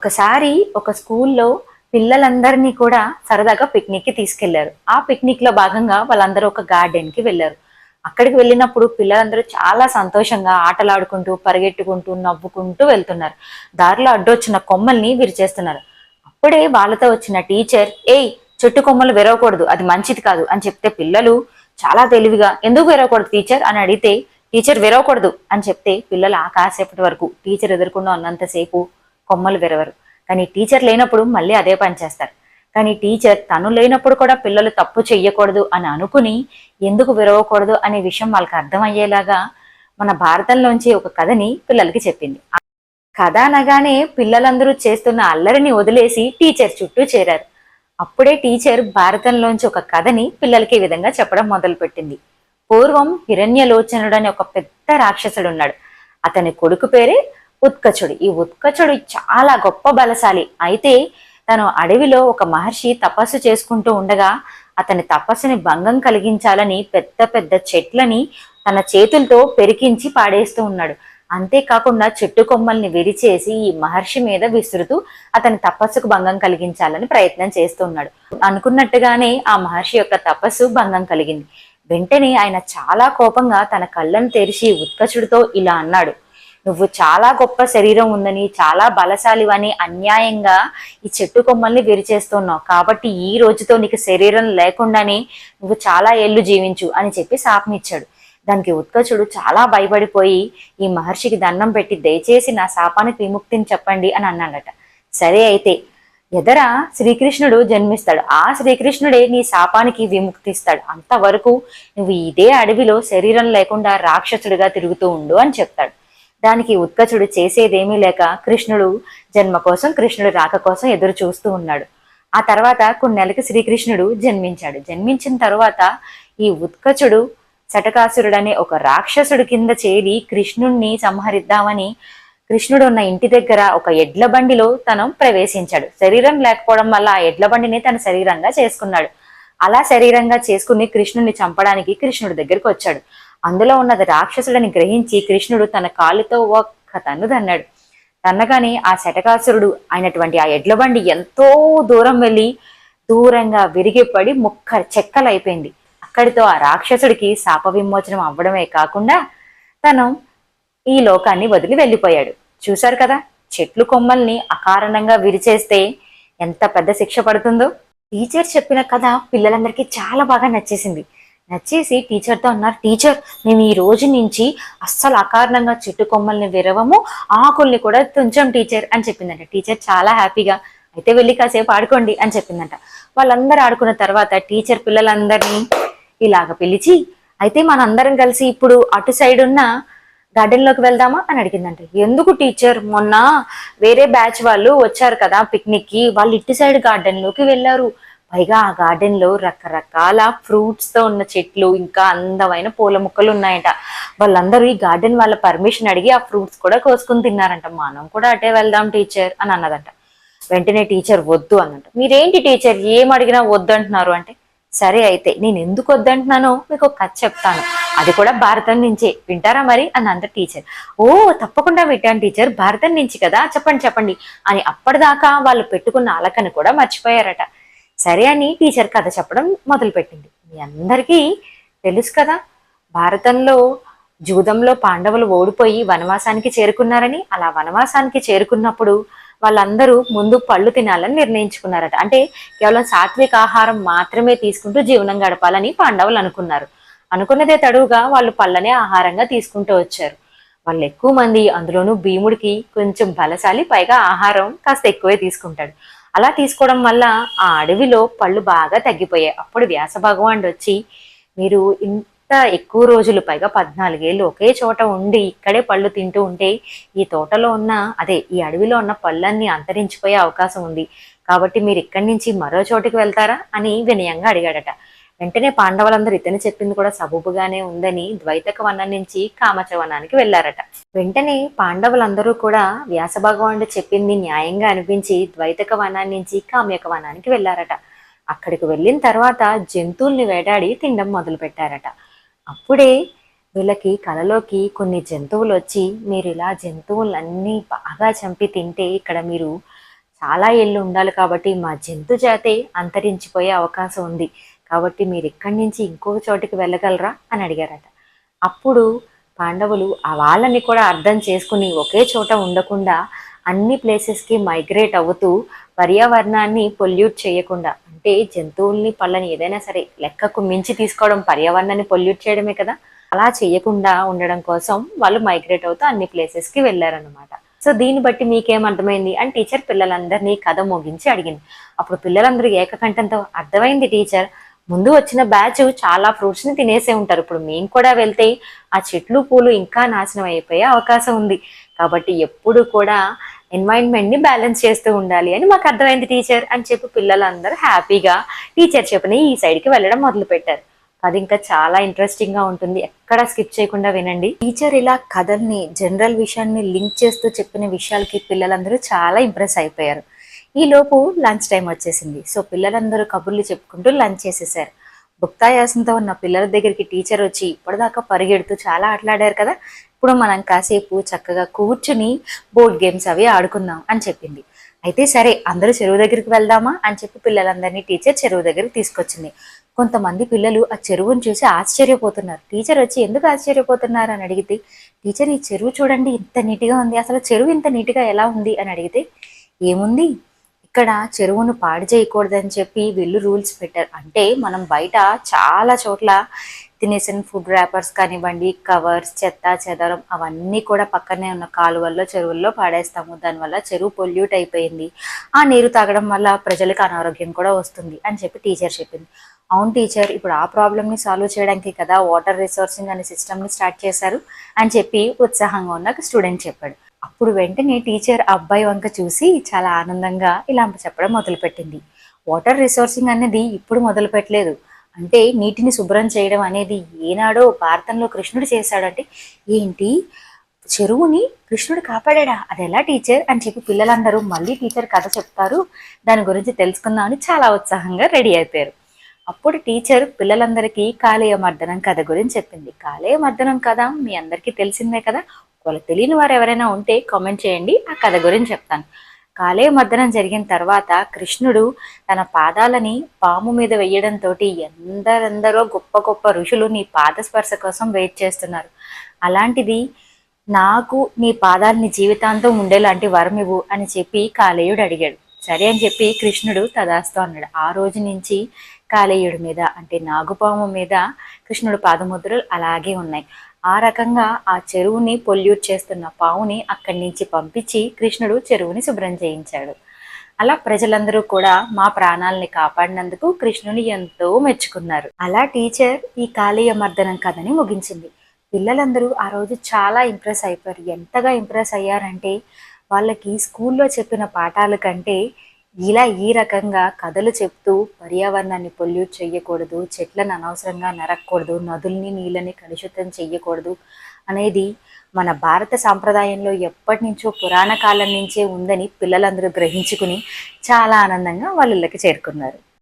ఒకసారి ఒక స్కూల్లో పిల్లలందరినీ కూడా సరదాగా పిక్నిక్కి తీసుకెళ్ళారు. ఆ పిక్నిక్లో భాగంగా వాళ్ళందరూ ఒక గార్డెన్కి వెళ్ళారు. అక్కడికి వెళ్ళినప్పుడు పిల్లలందరూ చాలా సంతోషంగా ఆటలాడుకుంటూ పరిగెట్టుకుంటూ నవ్వుకుంటూ వెళ్తున్నారు. దారిలో అడ్డొచ్చిన కొమ్మల్ని విరిచేస్తున్నారు. అప్పుడే వాళ్ళతో వచ్చిన టీచర్ ఏయ్ చెట్టు కొమ్మలు విరవకూడదు అది మంచిది కాదు అని చెప్తే పిల్లలు చాలా తెలివిగా ఎందుకు విరవకూడదు టీచర్? అని అడిగితే టీచర్ విరవకూడదు అని చెప్తే పిల్లలు ఆ కాసేపటి వరకు టీచర్ ఎదుర్కొన్న ఉన్నంతసేపు కొమ్మలు విరవరు. కానీ టీచర్ లేనప్పుడు మళ్ళీ అదే పని చేస్తారు. కానీ టీచర్ తను లేనప్పుడు కూడా పిల్లలు తప్పు చెయ్యకూడదు అని అనుకుని ఎందుకు విరవకూడదు అనే విషయం వాళ్ళకి అర్థమయ్యేలాగా మన భారతంలోంచి ఒక కథని పిల్లలకి చెప్పింది. కథ అనగానే పిల్లలందరూ చేస్తున్న అల్లరిని వదిలేసి టీచర్ చుట్టూ చేరారు. అప్పుడే టీచర్ భారతంలోంచి ఒక కథని పిల్లలకి ఈ విధంగా చెప్పడం మొదలుపెట్టింది. పూర్వం హిరణ్యలోచనుడు అనే ఒక పెద్ద రాక్షసుడు ఉన్నాడు అతని కొడుకు పేరే ఉత్కచుడు. ఈ ఉత్కచుడు చాలా గొప్ప బలశాలి. అయితే తను అడవిలో ఒక మహర్షి తపస్సు చేసుకుంటూ ఉండగా అతని తపస్సుని భంగం కలిగించాలని పెద్ద పెద్ద చెట్లని తన చేతులతో పెరికించి పాడేస్తూ ఉన్నాడు. అంతేకాకుండా చెట్టు కొమ్మల్ని విరిచేసి ఈ మహర్షి మీద విసురుతూ అతని తపస్సుకు భంగం కలిగించాలని ప్రయత్నం చేస్తూ ఉన్నాడు. అనుకున్నట్టుగానే ఆ మహర్షి యొక్క తపస్సు భంగం కలిగింది. వెంటనే ఆయన చాలా కోపంగా తన కళ్ళను తెరిచి ఉత్కచుడితో ఇలా అన్నాడు. నువ్వు చాలా గొప్ప శరీరం ఉందని చాలా బలశాలివని అన్యాయంగా ఈ చెట్టు కొమ్మల్ని విరిచేస్తున్నావు కాబట్టి ఈ రోజుతో నీకు శరీరం లేకుండానే నువ్వు చాలా ఏళ్ళు జీవించు అని చెప్పి శాపమిచ్చాడు దానికి ఉత్కచుడు చాలా భయపడిపోయి ఈ మహర్షికి దండం పెట్టి దయచేసి నా శాపానికి విముక్తిని చెప్పండి అని అన్నాడట. సరే అయితే ఎదర శ్రీకృష్ణుడు జన్మిస్తాడు. ఆ శ్రీకృష్ణుడే నీ శాపానికి విముక్తిస్తాడు. అంతవరకు నువ్వు ఇదే అడవిలో శరీరం లేకుండా రాక్షసుడిగా తిరుగుతూ ఉండు అని చెప్తాడు. దానికి ఉత్కచుడు చేసేదేమీ లేక కృష్ణుడు జన్మ కోసం కృష్ణుడు రాక కోసం ఎదురు చూస్తూ ఉన్నాడు. ఆ తర్వాత కొన్నేళ్ళకి శ్రీకృష్ణుడు జన్మించాడు. జన్మించిన తర్వాత ఈ ఉత్కచుడు శటకాసురుడు ఒక రాక్షసుడు కింద చేరి కృష్ణుణ్ణి సంహరిద్దామని కృష్ణుడు ఉన్న ఇంటి దగ్గర ఒక ఎడ్ల బండిలో తను ప్రవేశించాడు. శరీరం లేకపోవడం వల్ల ఆ ఎడ్ల బండిని తన శరీరంగా చేసుకున్నాడు. అలా శరీరంగా చేసుకుని కృష్ణుడిని చంపడానికి కృష్ణుడి దగ్గరికి వచ్చాడు. అందులో ఉన్నది రాక్షసుడని గ్రహించి కృష్ణుడు తన కాలుతో ఒక్క తన్ను దన్నాడు తన్నగానే ఆ శటకాసురుడు అయినటువంటి ఆ ఎడ్ల బండి ఎంతో దూరం వెళ్ళి దూరంగా విరిగిపడి ముక్క చెక్కలైపోయింది. అక్కడితో ఆ రాక్షసుడికి శాప విమోచనం అవ్వడమే కాకుండా తను ఈ లోకాన్ని వదిలి వెళ్ళిపోయాడు. చూశారు కదా? చెట్లు కొమ్మల్ని అకారణంగా విరిచేస్తే ఎంత పెద్ద శిక్ష పడుతుందో? టీచర్ చెప్పిన కథ పిల్లలందరికీ చాలా బాగా నచ్చేసింది. నచ్చేసి టీచర్తో అన్నారు టీచర్ మేము ఈ రోజు నుంచి అస్సలు అకారణంగా చెట్టు కొమ్మల్ని విరవము ఆకుల్ని కూడా తుంచాం టీచర్ అని చెప్పిందంట. టీచర్ చాలా హ్యాపీగా అయితే వెళ్ళి కాసేపు ఆడుకోండి అని చెప్పిందంట. వాళ్ళందరూ ఆడుకున్న తర్వాత టీచర్ పిల్లలందరినీ ఇలాగ పిలిచి అయితే మనందరం కలిసి ఇప్పుడు అటు సైడ్ ఉన్న గార్డెన్లోకి వెళ్దామా? అని అడిగిందంట. ఎందుకు టీచర్? మొన్న వేరే బ్యాచ్ వాళ్ళు వచ్చారు కదా పిక్నిక్కి వాళ్ళు ఇటు సైడ్ గార్డెన్లోకి వెళ్ళారు. పైగా ఆ గార్డెన్లో రకరకాల ఫ్రూట్స్తో ఉన్న చెట్లు ఇంకా అందమైన పూల మొక్కలు ఉన్నాయట. వాళ్ళందరూ ఈ గార్డెన్ వాళ్ళ పర్మిషన్ అడిగి ఆ ఫ్రూట్స్ కూడా కోసుకుని తిన్నారంట. మనం కూడా అటే వెళ్దాం టీచర్ అని అన్నదంట. వెంటనే టీచర్ వద్దు అన్నట్టు. మీరేంటి టీచర్? ఏం అడిగినా వద్దు అంటున్నారు అంటే సరే అయితే నేను ఎందుకు వద్దంటున్నానో మీకు ఒక కథ చెప్తాను. అది కూడా భారతం నుంచే. వింటారా మరి? అని అంత టీచర్. ఓ తప్పకుండా వింటాను టీచర్. భారతం నుంచి కదా? చెప్పండి చెప్పండి అని అప్పటిదాకా వాళ్ళు పెట్టుకున్న అలకని కూడా మర్చిపోయారట. సరే అని టీచర్ కథ చెప్పడం మొదలుపెట్టింది. మీ అందరికీ తెలుసు కదా భారతంలో జూదంలో పాండవులు ఓడిపోయి వనవాసానికి చేరుకున్నారని అలా వనవాసానికి చేరుకున్నప్పుడు వాళ్ళందరూ ముందు పళ్ళు తినాలని నిర్ణయించుకున్నారట. అంటే కేవలం సాత్విక ఆహారం మాత్రమే తీసుకుంటూ జీవనం గడపాలని పాండవులు అనుకున్నారు. అనుకున్నదే తడువుగా వాళ్ళు పళ్ళనే ఆహారంగా తీసుకుంటూ వచ్చారు. వాళ్ళు ఎక్కువ మంది అందులోనూ భీముడికి కొంచెం బలశాలి పైగా ఆహారం కాస్త ఎక్కువే తీసుకుంటాడు. అలా తీసుకోవడం వల్ల ఆ అడవిలో పళ్ళు బాగా తగ్గిపోయాయి. అప్పుడు వ్యాస భగవానుడు వచ్చి మీరు ఇంత ఎక్కువ రోజులు పైగా పద్నాలుగేళ్ళు ఒకే చోట ఉండి ఇక్కడే పళ్ళు తింటూ ఉంటే ఈ తోటలో ఉన్న అదే ఈ అడవిలో ఉన్న పళ్ళన్నీ అంతరించిపోయే అవకాశం ఉంది. కాబట్టి మీరు ఇక్కడి నుంచి మరో చోటుకి వెళ్తారా? అని వినయంగా అడిగాడట. వెంటనే పాండవులందరూ ఇతను చెప్పింది కూడా సబూబుగానే ఉందని ద్వైతక వనం నుంచి కామచ వనానికి వెళ్ళారట వెంటనే పాండవులందరూ కూడా వ్యాస భగవానుడు చెప్పింది న్యాయంగా అనిపించి ద్వైతక వనాన్ని నుంచి కామ్యక వనానికి వెళ్ళారట అక్కడికి వెళ్ళిన తర్వాత జంతువుల్ని వేటాడి తినడం మొదలు పెట్టారట అప్పుడే వీళ్ళకి కలలోకి కొన్ని జంతువులు వచ్చి మీరు ఇలా జంతువులన్నీ బాగా చంపి తింటే ఇక్కడ మీరు చాలా ఏళ్ళు ఉండాలి కాబట్టి మా జంతు జాతే అంతరించిపోయే అవకాశం ఉంది. కాబట్టి మీరు ఇక్కడి నుంచి ఇంకో చోటికి వెళ్ళగలరా అని అడిగారట. అప్పుడు పాండవులు ఆ వాళ్ళని కూడా అర్థం చేసుకుని ఒకే చోట ఉండకుండా అన్ని ప్లేసెస్కి మైగ్రేట్ అవుతూ పర్యావరణాన్ని పొల్యూట్ చేయకుండా అంటే జంతువుల్ని పళ్ళని ఏదైనా సరే లెక్కకు మించి తీసుకోవడం పర్యావరణాన్ని పొల్యూట్ చేయడమే కదా? అలా చేయకుండా ఉండడం కోసం వాళ్ళు మైగ్రేట్ అవుతూ అన్ని ప్లేసెస్కి వెళ్ళారనమాట సో దీన్ని బట్టి మీకేం అర్థమైంది? అని టీచర్ పిల్లలందరినీ కథ ముగించి అడిగింది. అప్పుడు పిల్లలందరూ ఏకకంఠంతో అర్థమైంది టీచర్ ముందు వచ్చిన బ్యాచ్ చాలా ఫ్రూట్స్ని తినేసే ఉంటారు. ఇప్పుడు మేము కూడా వెళ్తే ఆ చెట్లు పూలు ఇంకా నాశనం అయిపోయే అవకాశం ఉంది. కాబట్టి ఎప్పుడు కూడా ఎన్వైరన్మెంట్ని బ్యాలెన్స్ చేస్తూ ఉండాలి అని మాకు అర్థమైంది టీచర్ అని చెప్పి పిల్లలందరూ హ్యాపీగా టీచర్ చెప్పిన ఈ సైడ్కి వెళ్ళడం మొదలు పెట్టారు అది ఇంకా చాలా ఇంట్రెస్టింగ్గా ఉంటుంది. ఎక్కడ స్కిప్ చేయకుండా వినండి. టీచర్ ఇలా కథల్ని జనరల్ విషయాన్ని లింక్ చేస్తూ చెప్పిన విషయాలకి పిల్లలందరూ చాలా ఇంప్రెస్ అయిపోయారు. ఈ లోపు లంచ్ టైం వచ్చేసింది. సో పిల్లలందరూ కబుర్లు చెప్పుకుంటూ లంచ్ చేసేసారు. భుక్తాయాసంతో ఉన్న పిల్లల దగ్గరికి టీచర్ వచ్చి ఇప్పటిదాకా పరిగెడుతూ చాలా ఆటలాడారు కదా ఇప్పుడు మనం కాసేపు చక్కగా కూర్చుని బోర్డ్ గేమ్స్ అవి ఆడుకుందాం అని చెప్పింది. అయితే సరే అందరూ చెరువు దగ్గరికి వెళ్దామా? అని చెప్పి పిల్లలందరినీ టీచర్ చెరువు దగ్గరికి తీసుకొచ్చింది. కొంతమంది పిల్లలు ఆ చెరువును చూసి ఆశ్చర్యపోతున్నారు. టీచర్ వచ్చి ఎందుకు ఆశ్చర్యపోతున్నారు? అని అడిగితే టీచర్ ఈ చెరువు చూడండి ఇంత నీట్గా ఉంది. అసలు చెరువు ఇంత నీట్గా ఎలా ఉంది? అని అడిగితే ఏముంది? ఇక్కడ చెరువును పాడు చేయకూడదని చెప్పి వీళ్ళు రూల్స్ పెట్టారు. అంటే మనం బయట చాలా చోట్ల తినేసిన ఫుడ్ ర్యాపర్స్ కానివ్వండి కవర్స్ చెత్త చెదరం అవన్నీ కూడా పక్కనే ఉన్న కాలువల్లో చెరువుల్లో పాడేస్తాము. దానివల్ల చెరువు పొల్యూట్ అయిపోయింది. ఆ నీరు తాగడం వల్ల ప్రజలకు అనారోగ్యం కూడా వస్తుంది అని చెప్పి టీచర్ చెప్పింది. అవును టీచర్ ఇప్పుడు ఆ ప్రాబ్లమ్ని సాల్వ్ చేయడానికి కదా వాటర్ రిసోర్సింగ్ అనే సిస్టమ్ని స్టార్ట్ చేశారు అని చెప్పి ఉత్సాహంగా ఉన్న స్టూడెంట్ చెప్పాడు. అప్పుడు వెంటనే టీచర్ అబ్బాయి వంక చూసి చాలా ఆనందంగా ఇలా చెప్పడం మొదలుపెట్టింది. వాటర్ రిసోర్సింగ్ అనేది ఇప్పుడు మొదలు పెట్టలేదు అంటే నీటిని శుభ్రం చేయడం అనేది ఏనాడో భారతంలో కృష్ణుడు చేశాడంటే ఏంటి? చెరువుని కృష్ణుడు కాపాడా అది ఎలా టీచర్? అని చెప్పి పిల్లలందరూ మళ్ళీ టీచర్ కథ చెప్తారు. దాని గురించి తెలుసుకుందామని చాలా ఉత్సాహంగా రెడీ అయిపోయారు. అప్పుడు టీచర్ పిల్లలందరికీ కాలేయ మర్దనం కథ గురించి చెప్పింది. కాలేయ మర్దనం కథ మీ అందరికీ తెలిసిందే కదా? వాళ్ళకి తెలియని వారు ఎవరైనా ఉంటే కామెంట్ చేయండి. ఆ కథ గురించి చెప్తాను. కాలే మర్దనం జరిగిన తర్వాత కృష్ణుడు తన పాదాలని పాము మీద వేయడంతో ఎందరెందరో గొప్ప గొప్ప ఋషులు నీ పాద స్పర్శ కోసం వెయిట్ చేస్తున్నారు. అలాంటిది నాకు నీ పాదాలని జీవితాంతం ఉండేలాంటి వరం ఇవ్వు అని చెప్పి కాలేయుడు అడిగాడు. సరే అని చెప్పి కృష్ణుడు తదాస్తు అన్నాడు. ఆ రోజు నుంచి కాలేయుడి మీద అంటే నాగుపాము మీద కృష్ణుడు పాదముద్రలు అలాగే ఉన్నాయి. ఆ రకంగా ఆ చెరువుని పొల్యూట్ చేస్తున్న పావుని అక్కడి నుంచి పంపించి కృష్ణుడు చెరువుని శుభ్రం చేయించాడు. అలా ప్రజలందరూ కూడా మా ప్రాణాలని కాపాడినందుకు కృష్ణుని ఎంతో మెచ్చుకున్నారు. అలా టీచర్ ఈ కాళీయ మర్దనం కథని ముగించింది. పిల్లలందరూ ఆ రోజు చాలా ఇంప్రెస్ అయిపోయారు. ఎంతగా ఇంప్రెస్ అయ్యారంటే వాళ్ళకి స్కూల్లో చెప్పిన పాఠాల కంటే ఇలా ఈ రకంగా కథలు చెప్తూ పర్యావరణాన్ని పొల్యూట్ చేయకూడదు చెట్లను అనవసరంగా నరక్కూడదు నదుల్ని నీళ్ళని కలుషితం చెయ్యకూడదు అనేది మన భారత సాంప్రదాయంలో ఎప్పటి నుంచో పురాణ కాలం నుంచే ఉందని పిల్లలందరూ గ్రహించుకుని చాలా ఆనందంగా వాళ్ళకి చేరుకున్నారు.